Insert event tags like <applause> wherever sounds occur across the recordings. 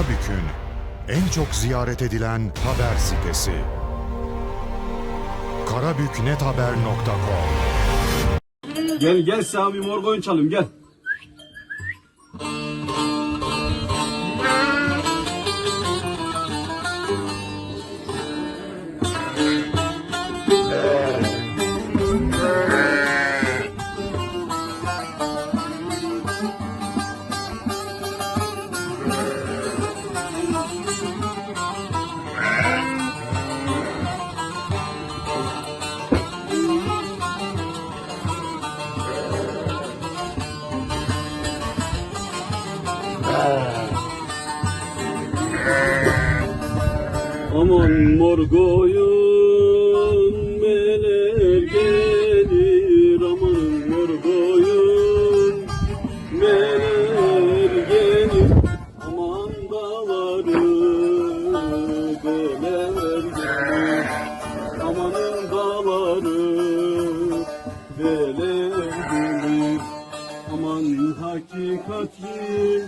Karabük'ün en çok ziyaret edilen haber sitesi. karabüknethaber.com Gel gel sana bir morg oyun çalayım gel. Aman morg oyun meler gelir. Aman morg oyun meler gelir. Aman dağları beler gelir. Amanın dağları beler hakikatli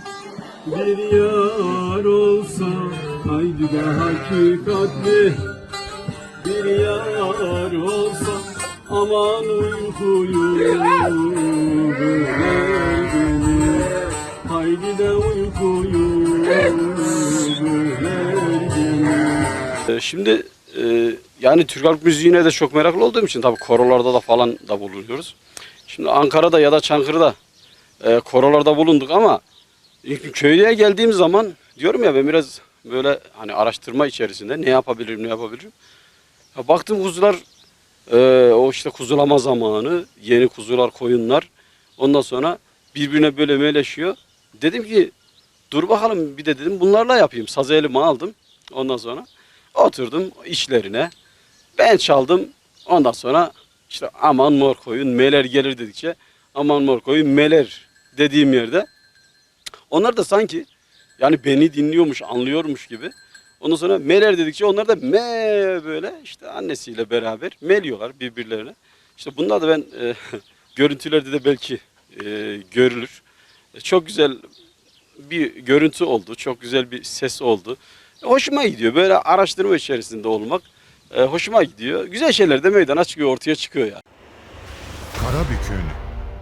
bir yar olsa haydi de hakikatli. Bir yar olsa aman uykuyu böler gelir haydi de uykuyu böler gelir Ee, Şimdi e, yani Türk halk müziğine de çok meraklı olduğum için tabii korolarda da falan da bulunuyoruz. Şimdi Ankara'da ya da Çankırı'da e, korolarda bulunduk ama köye geldiğim zaman diyorum ya ben biraz böyle hani araştırma içerisinde ne yapabilirim ne yapabilirim. Ya baktım kuzular e, o işte kuzulama zamanı yeni kuzular koyunlar ondan sonra birbirine böyle meleşiyor. Dedim ki dur bakalım bir de dedim bunlarla yapayım. Sazı elime aldım ondan sonra. Oturdum işlerine. Ben çaldım. Ondan sonra işte aman mor koyun meler gelir dedikçe aman mor koyun meler dediğim yerde onlar da sanki yani beni dinliyormuş, anlıyormuş gibi. Ondan sonra meler dedikçe onlar da me böyle işte annesiyle beraber meliyorlar birbirlerine. İşte bunlar da ben e, <laughs> görüntülerde de belki e, görülür. E, çok güzel bir görüntü oldu. Çok güzel bir ses oldu. E, Hoşuma gidiyor. Böyle araştırma içerisinde olmak e, hoşuma gidiyor. Güzel şeyler de meydana çıkıyor, ortaya çıkıyor yani. Karabük'ün